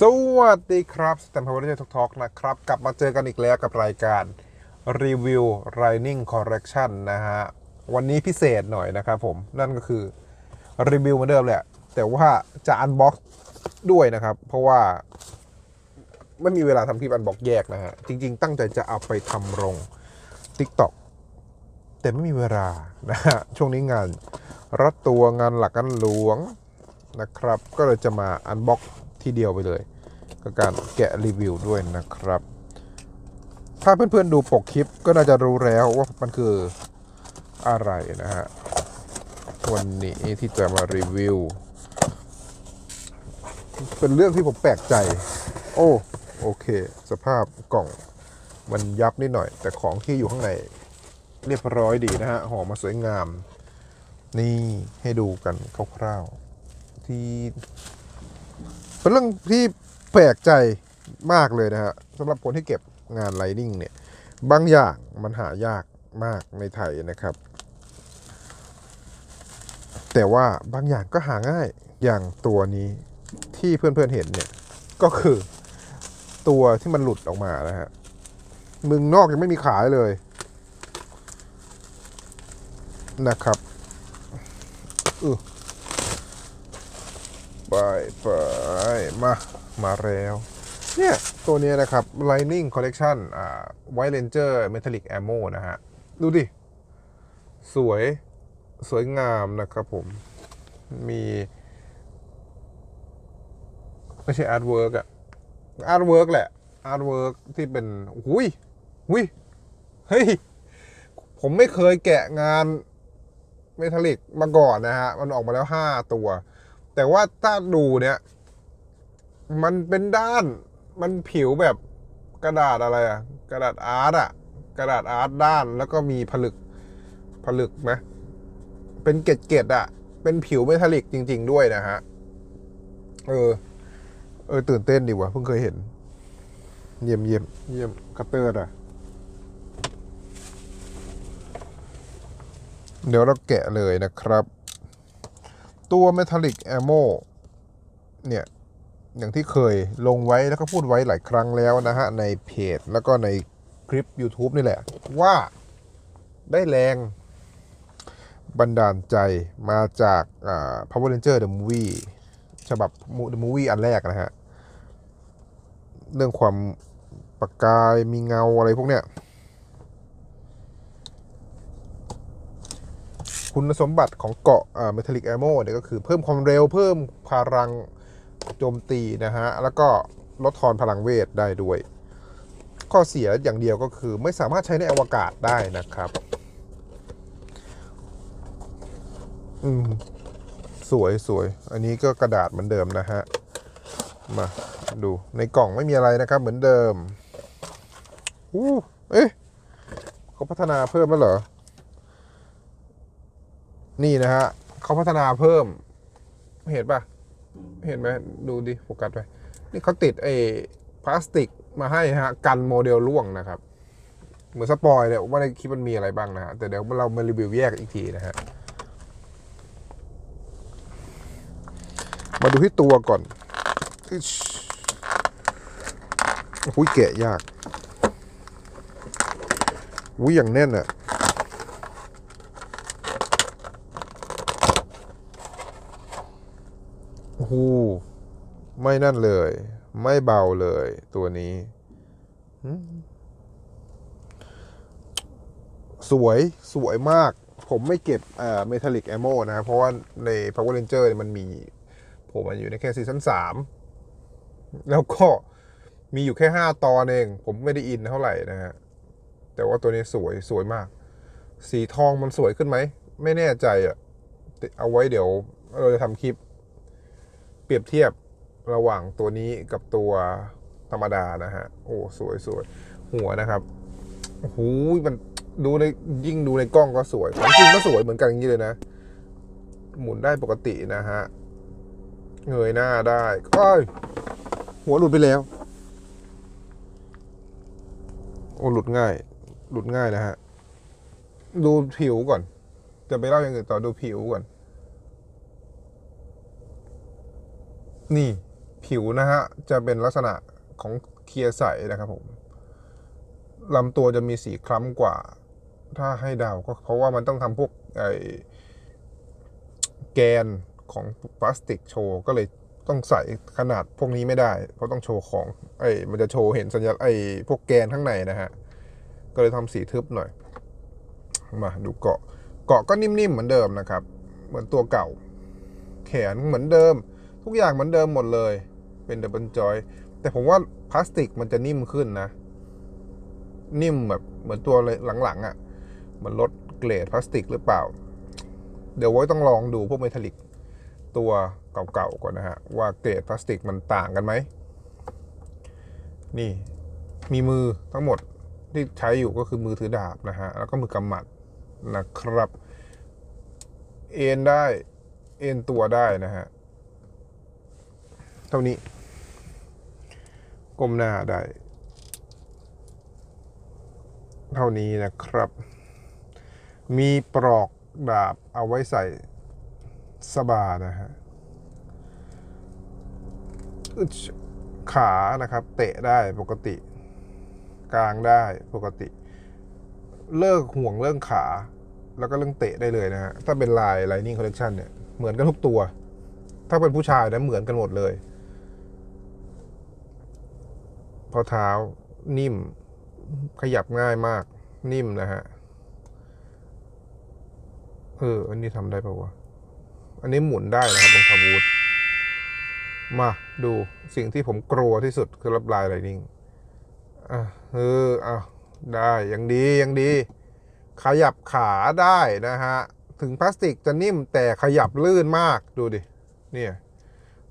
สวัสดีครับสแตมพาวเวอร์ทอกนะครับ กลับมาเจอกันอีกแล้วกับรายการรีวิว Running Correction นะฮะ วันนี้พิเศษหน่อยนะครับผม นั่นก็คือรีวิวเหมือนเดิมแหละ แต่ว่าจะอันบ็อกด้วยนะครับ เพราะว่า ไม่มีเวลาทำคลิปอันบ็อกแยกนะฮะ จริง ๆ ตั้งใจจะเอาไปทำลง TikTok แต่ไม่มีเวลานะฮะ ช่วงนี้งานรัดตัวงานหลักงานหลวงนะครับ ก็เลยจะมาอันบ็อก ทีเดียวไปเลยกับการแกะรีวิวด้วยนะครับ ถ้าเพื่อนๆดูปกคลิปก็น่าจะรู้แล้วว่ามันคืออะไรนะฮะ วันนี้ที่จะมารีวิว เป็นเรื่องที่ผมแปลกใจ โอ้โอเค สภาพกล่องมันยับนิดหน่อย แต่ของที่อยู่ข้างในเรียบร้อยดีนะฮะห่อมาสวยงาม นี่ให้ดูกันคร่าวๆที่ เป็นเรื่องที่แปลกใจมากเลยนะฮะสำหรับคนที่เก็บงานไลนิ่งเนี่ยบางอย่างมันหายากมากในไทยนะครับ แต่ว่าบางอย่างก็หาง่ายอย่างตัวนี้ที่เพื่อนๆเห็นเนี่ยก็คือตัวที่มันหลุดออกมานะฮะมึงนอกยังไม่มีขายเลยนะครับ ไปไปมา มาแล้ว เนี่ย ตัวนี้นะครับ Lightning Collection อ่า White Ranger Metallic Ammo นะฮะ ดูดิ สวย สวยงามนะครับผม มี ไม่ใช่อาร์ตเวิร์กอะอาร์ตเวิร์กแหละอาร์ตเวิร์กที่เป็นหุยหุยเฮ้ย ผมไม่เคยแกะงานเมทัลลิกมาก่อนนะฮะ มันออกมาแล้ว 5 ตัว แต่ว่าถ้าดูเนี่ย มันเป็นด้าน มันผิวแบบกระดาษอะไรอะกระดาษอาร์ตอะกระดาษอาร์ตด้านแล้วก็มีผลึกผลึกไหมเป็นเกล็ดเกล็ดอะเป็นผิวเมทัลลิกจริง ๆ ด้วยนะฮะ เออ เออ ตื่นเต้นดีวะเพิ่งเคยเห็น เยี่ยมเยี่ยมเยี่ยมคัตเตอร์อะเดี๋ยวเราแกะเลยนะครับ ตัว Metallic Ammo เนี่ยอย่างที่เคยลงไว้แล้วก็พูดไว้หลายครั้งแล้วนะฮะ ในเพจแล้วก็ในคลิป YouTube นี่แหละ ว่าได้แรงบันดาลใจมาจากอ่า Power Ranger The Movie ฉบับ The Movie อันแรกนะฮะ เรื่องความประกายมีเงาอะไรพวกเนี้ย คุณสมบัติของเกาะเมทัลลิกแอโมเนี่ยก็คือเพิ่มความเร็วเพิ่มพลังโจมตีนะฮะ แล้วก็ลดทอนพลังเวทได้ด้วย ข้อเสียอย่างเดียวก็คือไม่สามารถใช้ในอวกาศได้นะครับ อืม สวยสวย อันนี้ก็กระดาษเหมือนเดิมนะฮะ มาดูในกล่องไม่มีอะไรนะครับ เหมือนเดิมอู้เอ๊ะเขาพัฒนาเพิ่มแล้วเหรอ นี่นะฮะเขาพัฒนาเพิ่ม เห็นปะเห็นไหมดูดิโฟกัสไปนี่เขาติดไอ้พลาสติกมาให้ฮะกันโมเดลล่วงนะครับ เหมือนสปอยเลยว่าในคลิปมันมีอะไรบ้างนะฮะ แต่เดี๋ยวเรามารีวิวแยกอีกทีนะฮะ มาดูที่ตัวก่อนอึ๊ชโอ้ยแกะยากอุ้ยอย่างแน่นอะ อ้โหไม่นั่นเลย ไม่เบาเลยตัวนี้สวยสวยมาก ผมไม่เก็บเอ่อเมทัลลิกแอมโมนะครับเพราะว่าใน Power Ranger เนี่ยมันมี ผมมันอยู่ในแค่ซีซั่นสามแล้วก็มีอยู่แค่ห้าตอนเอง ผมไม่ได้อินเท่าไหร่นะฮะ แต่ว่าตัวนี้สวยสวยมาก สีทองมันสวยขึ้นไหม ไม่แน่ใจอะเอาไว้เดี๋ยวเราจะทำคลิป เปรียบเทียบระหว่างตัวนี้กับตัวธรรมดานะฮะ โอ้สวยสวยหัวนะครับโอ้โหมันดูในยิ่งดูในกล้องก็สวยของจริงก็สวยเหมือนกันอย่างนี้เลยนะ หมุนได้ปกตินะฮะเงยหน้าได้เอ้ยหัวหลุดไปแล้ว โอ้หลุดง่าย หลุดง่ายนะฮะ ดูผิวก่อน จะไปเล่าอย่างอื่นต่อดูผิวก่อน นี่ผิวนะฮะ จะเป็นลักษณะของเคลียร์ใสนะครับผมลำตัวจะมีสีคล้ำกว่า ถ้าให้เดาก็เพราะว่ามันต้องทำพวกไอแกนของพลาสติกโชว์ ก็เลยต้องใส่ขนาดพวกนี้ไม่ได้ เพราะต้องโชว์ของไอมันจะโชว์เห็นสัญลักษณ์ไอพวกแกนข้างในนะฮะ ก็เลยทำสีทึบหน่อย มาดูเกาะ เกาะก็นิ่มๆเหมือนเดิมนะครับ เหมือนตัวเก่า แขนเหมือนเดิม ทุกอย่างเหมือนเดิมหมดเลย เป็นดับเบิลจอย แต่ผมว่าพลาสติกมันจะนิ่มขึ้นนะ นิ่มแบบเหมือนตัวหลังๆอะ่ะ มันลดเกรดพลาสติกหรือเปล่า เดี๋ยวไว้ต้องลองดูพวกเมทัลลิกตัวเก่าๆก่อนนะฮะ ว่าเกรดพลาสติกมันต่างกันไหม นี่มีมือทั้งหมดที่ใช้อยู่ก็คือมือถือดาบนะฮะ แล้วก็มือกำหมัดนะครับ เอ็นได้ เอ็นตัวได้นะฮะ ท่านี้ ก้มหน้าได้ เท่านี้นะครับ มีปลอกดาบเอาไว้ใส่สบานะฮะขานะครับ เตะได้ปกติ กลางได้ปกติ เลิกห่วงเรื่องขา แล้วก็เรื่องเตะได้เลยนะฮะ ถ้าเป็นลาย Lightning Collection เนี่ย เหมือนกันทุกตัว ถ้าเป็นผู้ชายนะเหมือนกันหมดเลย พอเท้านิ่ม ขยับง่ายมาก นิ่มนะฮะ เออ อันนี้ทำได้ปะวะ อันนี้หมุนได้นะครับรองเท้าบูทมาดูสิ่งที่ผมกลัวที่สุดคือรับลายไลนิ่งอะเอออะได้ยังดียังดี ขยับขาได้นะฮะ ถึงพลาสติกจะนิ่มแต่ขยับลื่นมากดูดิ เนี่ย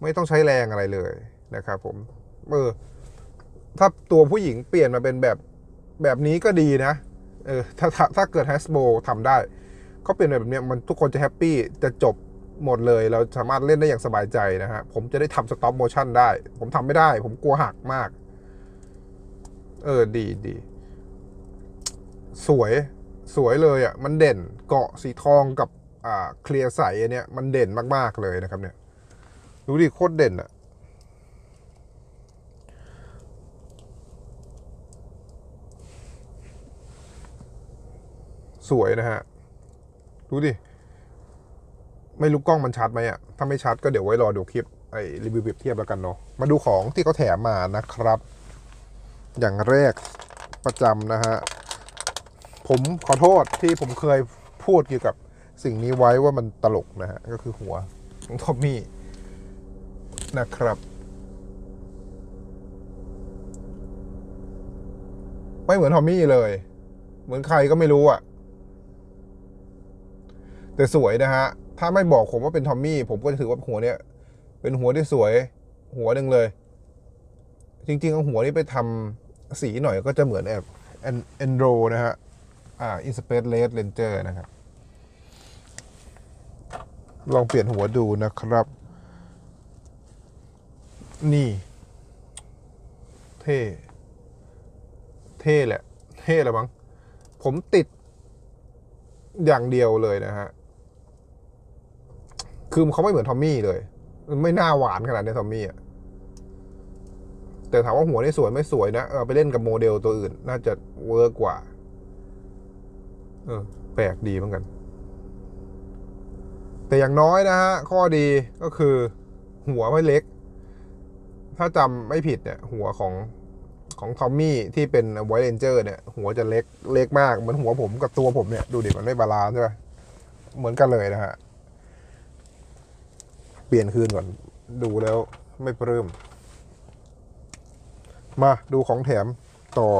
ไม่ต้องใช้แรงอะไรเลยนะครับผม เออ ถ้าตัวผู้หญิงเปลี่ยนมาเป็นแบบแบบนี้ก็ดีนะ เออถ้าถ้าถ้าเกิด Hasbro ทำได้เขาเปลี่ยนแบบนี้มันทุกคนจะแฮปปี้จะจบหมดเลย เราสามารถเล่นได้อย่างสบายใจนะฮะ ผมจะได้ทำสต็อปโมชั่นได้ ผมทำไม่ได้ ผมกลัวหักมาก เออดีดีสวยสวยเลยอะ่ะ มันเด่นเกาะสีทองกับอ่าเคลียร์ใสอันเนี้ยมันเด่นมาก ๆ เลยนะครับเนี่ย ดูดิโคตรเด่นอะ่ะ สวยนะฮะ ดูดิ ไม่รู้กล้องมันชัดไหมอะถ้าไม่ชัดก็เดี๋ยวไว้รอดูคลิปไอ้รีวิวเปรียบเทียบแล้วกันเนาะ มาดูของที่เขาแถมมานะครับ อย่างแรกประจำนะฮะ ผมขอโทษที่ผมเคยพูดเกี่ยวกับสิ่งนี้ไว้ว่ามันตลกนะฮะ ก็คือหัวของทอมมี่นะครับ ไม่เหมือนทอมมี่เลย เหมือนใครก็ไม่รู้อะ แต่สวยนะฮะ ถ้าไม่บอกผมว่าเป็นทอมมี่ผมก็จะถือว่าหัวเนี้ยเป็นหัวที่สวย หัวหนึ่งเลย จริงๆเอาหัวนี้ไปทำสีหน่อยก็จะเหมือนแอบเอ็นโรนะฮะ อ่าอินสเปซเลสเลนเจอร์นะครับ ลองเปลี่ยนหัวดูนะครับ นี่ เท่ เท่แหละ เท่ล้วมั้งผมติดอย่างเดียวเลยนะฮะ คือเขาไม่เหมือนทอมมี่เลย ไม่น่าหวานขนาดนี้ทอมมี่อะแต่ถามว่าหัวนี่สวยไม่สวยนะเออไปเล่นกับโมเดลตัวอื่น น่าจะเวิร์กกว่า เออ แปลกดีเหมือนกัน แต่อย่างน้อยนะฮะ ข้อดีก็คือ หัวไม่เล็ก ถ้าจำไม่ผิดเนี่ย หัวของของทอมมี่ที่เป็นไวเรนเจอร์เนี่ย หัวจะเล็กเล็กมาก เหมือนหัวผมกับตัวผมเนี่ย ดูดิมันไม่บาลานซ์ใช่ไหมเหมือนกันเลยนะฮะ เปลี่ยนคืนก่อน ดูแล้วไม่ปลื้มมาดูของแถมต่อ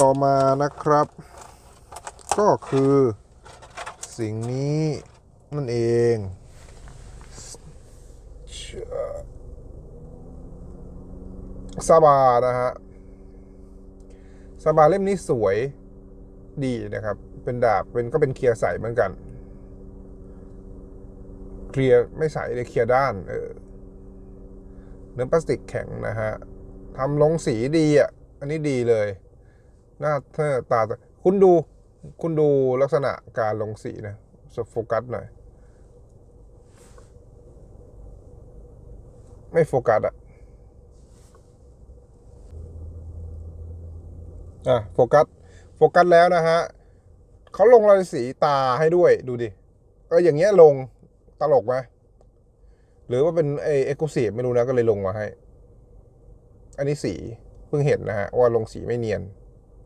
ต่อมานะครับ ก็คือสิ่งนี้นั่นเองซาบานะฮะซาบาเล่มนี้สวยดีนะครับ เป็นดาบเป็นก็เป็นเคลียร์ใสเหมือนกัน เคลียร์ไม่ใสเลยเคลียร์ด้านเออเนื้อพลาสติกแข็งนะฮะทำลงสีดีอะ อันนี้ดีเลย หน้าเธอตา คุณดู คุณดูลักษณะการลงสีนะสโฟกัสหน่อย ไม่โฟกัสอะอะ โฟกัส โฟกัสแล้วนะฮะ เขาลงรายสีตาให้ด้วยดูดิเอออย่างเงี้ยลงตลกไหมหรือว่าเป็นไอเอ็กซ์คลูซีฟไม่รู้นะก็เลยลงมาให้ อันนี้สีเพิ่งเห็นนะฮะว่าลงสีไม่เนียน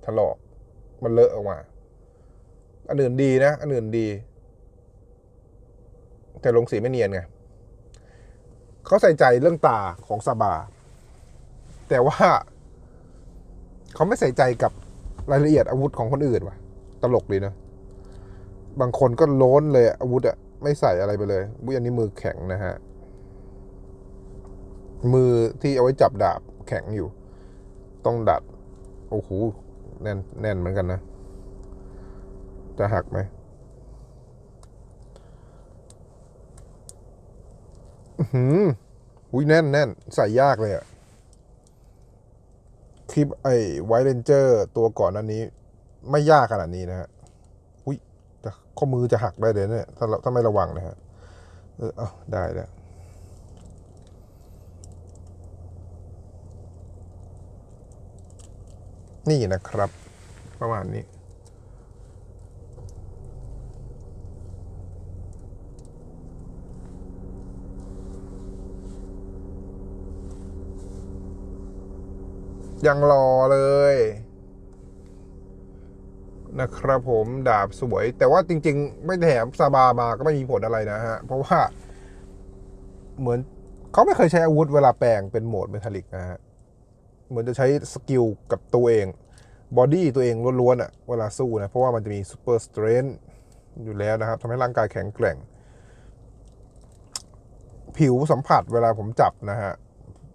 ถลอกมันเลอะออกมา อันอื่นดีนะ อันอื่นดี แต่ลงสีไม่เนียนไงเขาใส่ใจเรื่องตาของซาบา แต่ว่า เขาไม่ใส่ใจกับรายละเอียดอาวุธของคนอื่นว่ะ ตลกดีนะ บางคนก็โล้นเลยอาวุธอะไม่ใส่อะไรไปเลยวุ้ยอันนี้มือแข็งนะฮะ มือที่เอาไว้จับดาบแข็งอยู่ ต้องดัด โอ้โห แน่นแน่นเหมือนกันนะ จะหักไหมอื้อหืมอุ้ยแน่นแน่นใส่ยากเลยอะคลิปไอ้ไวเลนเจอร์ตัวก่อนอันนี้ ไม่ยากขนาดนี้นะฮะอุ้ยข้อมือจะหักได้เลยเนี่ยถ้าเราถ้าไม่ระวังนะฮะเออเอาได้แล้วนี่นะครับ ประมาณนี้ ยังรอเลย นะครับผมดาบสวย แต่ว่าจริง ๆ ไม่แถมซาบามาก็ไม่มีผลอะไรนะฮะ เพราะว่าเหมือนเขาไม่เคยใช้อาวุธเวลาแปลงเป็นโหมดเมทัลลิกนะฮะ เหมือนจะใช้สกิลกับตัวเองบอดี้ตัวเองล้วนๆอะเวลาสู้นะ เพราะว่ามันจะมีซูเปอร์สเตรนอยู่แล้วนะครับทำให้ร่างกายแข็งแกร่ง ผิวสัมผัสเวลาผมจับนะฮะ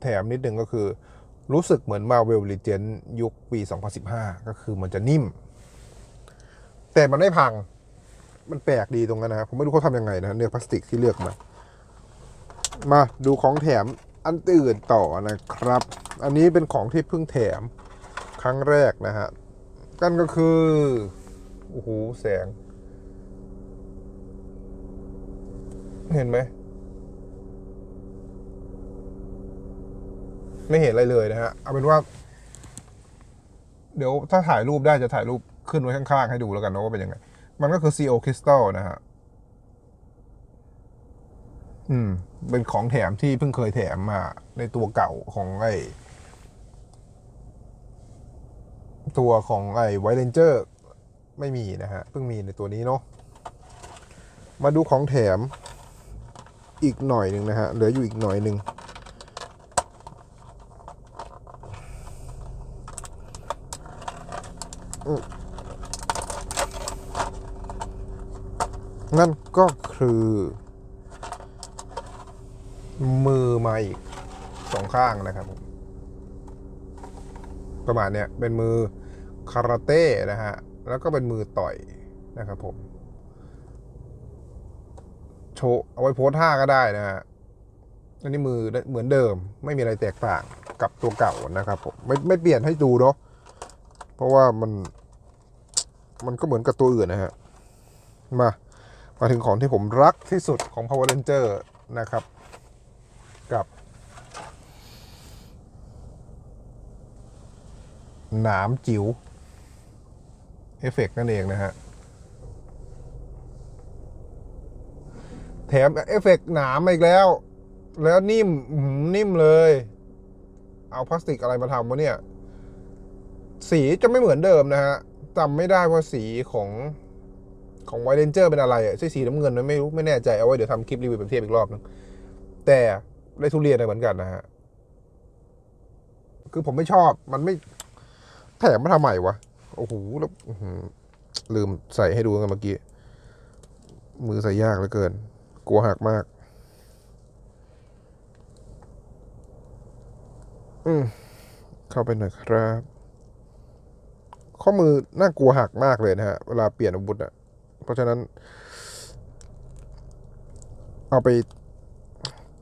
แถมนิดนึงก็คือรู้สึกเหมือน Marvel Legends ยุคปี 2015 ก็คือมันจะนิ่ม แต่มันไม่พัง มันแปลกดีตรงนั้นนะครับผมไม่รู้เขาทำยังไงนะเนื้อพลาสติกที่เลือกมามาดูของแถมอันอื่นต่อนะครับ อันนี้เป็นของที่เพิ่งแถมครั้งแรกนะฮะกันก็คือโอ้โหแสง เห็นไหมไม่เห็นอะไรเลยนะฮะ เอาเป็นว่า เดี๋ยวถ้าถ่ายรูปได้จะถ่ายรูป ขึ้นไว้ข้างๆ ให้ดูแล้วกันนะว่าเป็นยังไง มันก็คือ CO Crystal นะฮะ อืม เป็นของแถมที่เพิ่งเคยแถมมา ในตัวเก่าของไอตัวของไอไวเลนเจอร์ไม่มีนะฮะ เพิ่งมีในตัวนี้เนาะ มาดูของแถมอีกหน่อยหนึ่งนะฮะ เหลืออยู่อีกหน่อยหนึ่งอืม นั่นก็คือ มือมาอีกสองข้างนะครับผมประมาณเนี้ยเป็นมือคาราเต้นะฮะ แล้วก็เป็นมือต่อยนะครับผม โชว์เอาไว้โพสท่าก็ได้นะฮะอันนี้มือเหมือนเดิม ไม่มีอะไรแตกต่างกับตัวเก่านะครับผมไม่ไม่เปลี่ยนให้ดูเนาะเพราะว่ามัน มันก็เหมือนกับตัวอื่นนะฮะ มา มาถึงของที่ผมรักที่สุดของ Power Ranger นะครับ กับ หนามจิ๋วเอฟเฟกนั่นเองนะฮะ แถมเอฟเฟกหนามอีกแล้ว แล้วนิ่มนิ่มเลย เอาพลาสติกอะไรมาทำวะเนี่ย สีจะไม่เหมือนเดิมนะฮะจำไม่ได้ว่าสีของ ของไวเลนเจอร์เป็นอะไรอะใช่สีน้ำเงินไม่รู้ไม่แน่ใจเอาไว้เดี๋ยวทำคลิปรีวิวเปรียบเทียบอีกรอบนึงแต่ได้ทุเรียนเหมือนกันนะฮะคือผมไม่ชอบมันไม่แถมมาทำไมวะโอ้โหแล้วลืมใส่ให้ดูกันเมื่อกี้ มือใส่ยากเหลือเกิน กลัวหักมาก อืมเข้าไปหน่อยครับ ข้อมือน่ากลัวหักมากเลยนะฮะ เวลาเปลี่ยนอาวุธอะ เพราะฉะนั้น เอาไป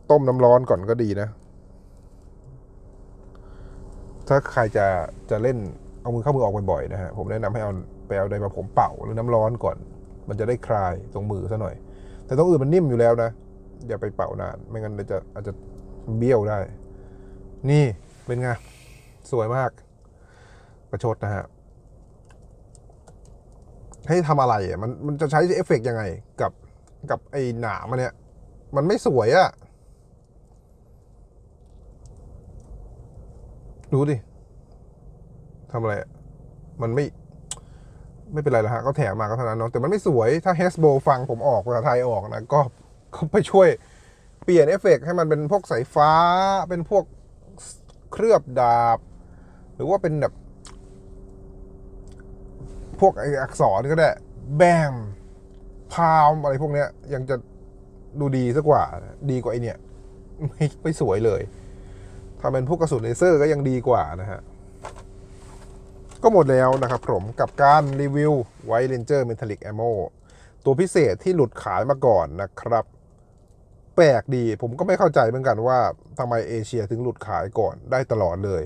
ต้มน้ำร้อนก่อนก็ดีนะ ถ้าใครจะจะเล่นเอามือเข้ามือออกบ่อยๆนะฮะผมแนะนำให้เอาไปเอาไดมาผมเป่าหรือน้ำร้อนก่อน มันจะได้คลายตรงมือซะหน่อย แต่ตรงอื่นมันนิ่มอยู่แล้วนะอย่าไปเป่านาน ไม่งั้นจะอาจจะเบี้ยวได้ นี่เป็นไง สวยมาก ประชดนะฮะ ให้ทำอะไรอะมันมันจะใช้เอฟเฟกต์ยังไง กับกับไอ้หนามันเนี่ย มันไม่สวยอะ่ะดูดิทำอะไร มันไม่ ไม่เป็นไรละฮะก็แถมมาก็เท่านั้นเนาะแต่มันไม่สวยถ้าเฮสโบฟังผมออกภาษาไทยออกนะ ก็ก็ไปช่วยเปลี่ยนเอฟเฟกต์ให้มันเป็นพวกสายฟ้าเป็นพวกเคลือบดาบ หรือว่าเป็นแบบ พวกไออักษรก็ได้แบมพาวอะไรพวกเนี้ย ยังจะดูดีสักกว่า ดีกว่าไอเนี่ยไม่ไม่สวยเลยถ้าเป็นพวกกระสุนเลเซอร์ก็ยังดีกว่านะฮะ ก็หมดแล้วนะครับผมกับการรีวิวไวเลนเจอร์เมทัลลิกแอมโมตัวพิเศษที่หลุดขายมาก่อนนะครับ แปลกดีผมก็ไม่เข้าใจเหมือนกันว่าทำไมเอเชียถึงหลุดขายก่อนได้ตลอดเลย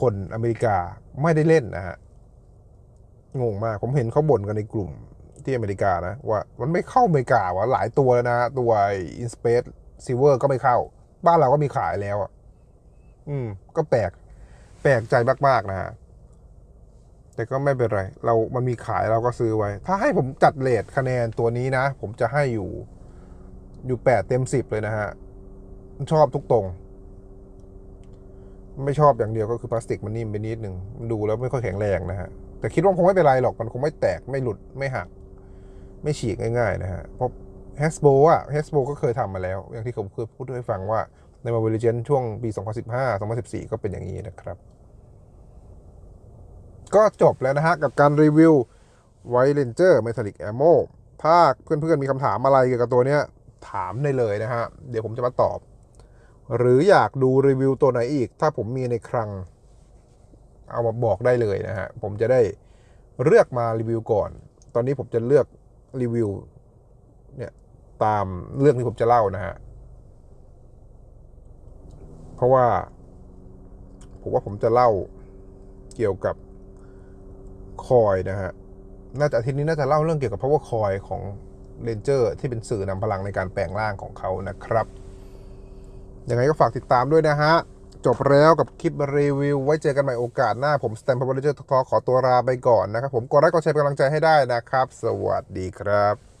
คนอเมริกาไม่ได้เล่นนะฮะ งงมาก ผมเห็นเขาบ่นกันในกลุ่มที่อเมริกานะ ว่ามันไม่เข้าอเมริกาว่ะหลายตัวแล้วนะ ตัวอินสเปซซิเวอร์ก็ไม่เข้า บ้านเราก็มีขายแล้วอะ อืม ก็แปลก แปลกใจมาก ๆ นะฮะแต่ก็ไม่เป็นไร เรา มันมีขายเราก็ซื้อไว้ ถ้าให้ผมจัดเลทคะแนนตัวนี้นะ ผมจะให้อยู่ อยู่แปดเต็มสิบเลยนะฮะ ชอบทุกตรง ไม่ชอบอย่างเดียวก็คือพลาสติกมันนิ่มไปนิดหนึ่งมันดูแล้วไม่ค่อยแข็งแรงนะฮะ แต่คิดว่าคงไม่เป็นไรหรอกมันคงไม่แตกไม่หลุดไม่หัก ไม่ฉีกง่ายๆนะฮะ เพราะ h ฮสโบอะ h ฮสโบก็เคยทำมาแล้ว อย่างที่ผมเคยพูดให้ฟังว่าในมา v ว l เ g นช่วงปี 2015 2014 ก็เป็นอย่างนี้นะครับ ก็จบแล้วนะฮะ กับการรีวิวไวเลนเจอร์เมทัลลิกแอมโมถ้าเพื่อนๆมีคำถามอะไรเกี่ยวกับตัวเนี้ยถามได้เลยนะฮะ เดี๋ยวผมจะมาตอบ หรืออยากดูรีวิวตัวไหนอีก ถ้าผมมีในคลัง เอามาบอกได้เลยนะฮะ ผมจะได้เลือกมารีวิวก่อน ตอนนี้ผมจะเลือกรีวิวเนี่ยตามเรื่องที่ผมจะเล่านะฮะ เพราะว่า ผมว่าผมจะเล่าเกี่ยวกับคอยนะฮะ น่าจะอาทิตย์นี้น่าจะเล่าเรื่องเกี่ยวกับ power coil ของเ a นเจอร์ที่เป็นสื่อนำพลังในการแปลงร่างของเขานะครับ ยังไงก็ฝากติดตามด้วยนะฮะ จบแล้วกับคลิปรีวิว ไว้เจอกันใหม่โอกาสหน้าผมสแตมป์พาวเวอร์เจอร์ทอขอตัวลาไปก่อนนะครับผมกดไลค์กดแชร์เป็นกำลังใจให้ได้นะครับ สวัสดีครับ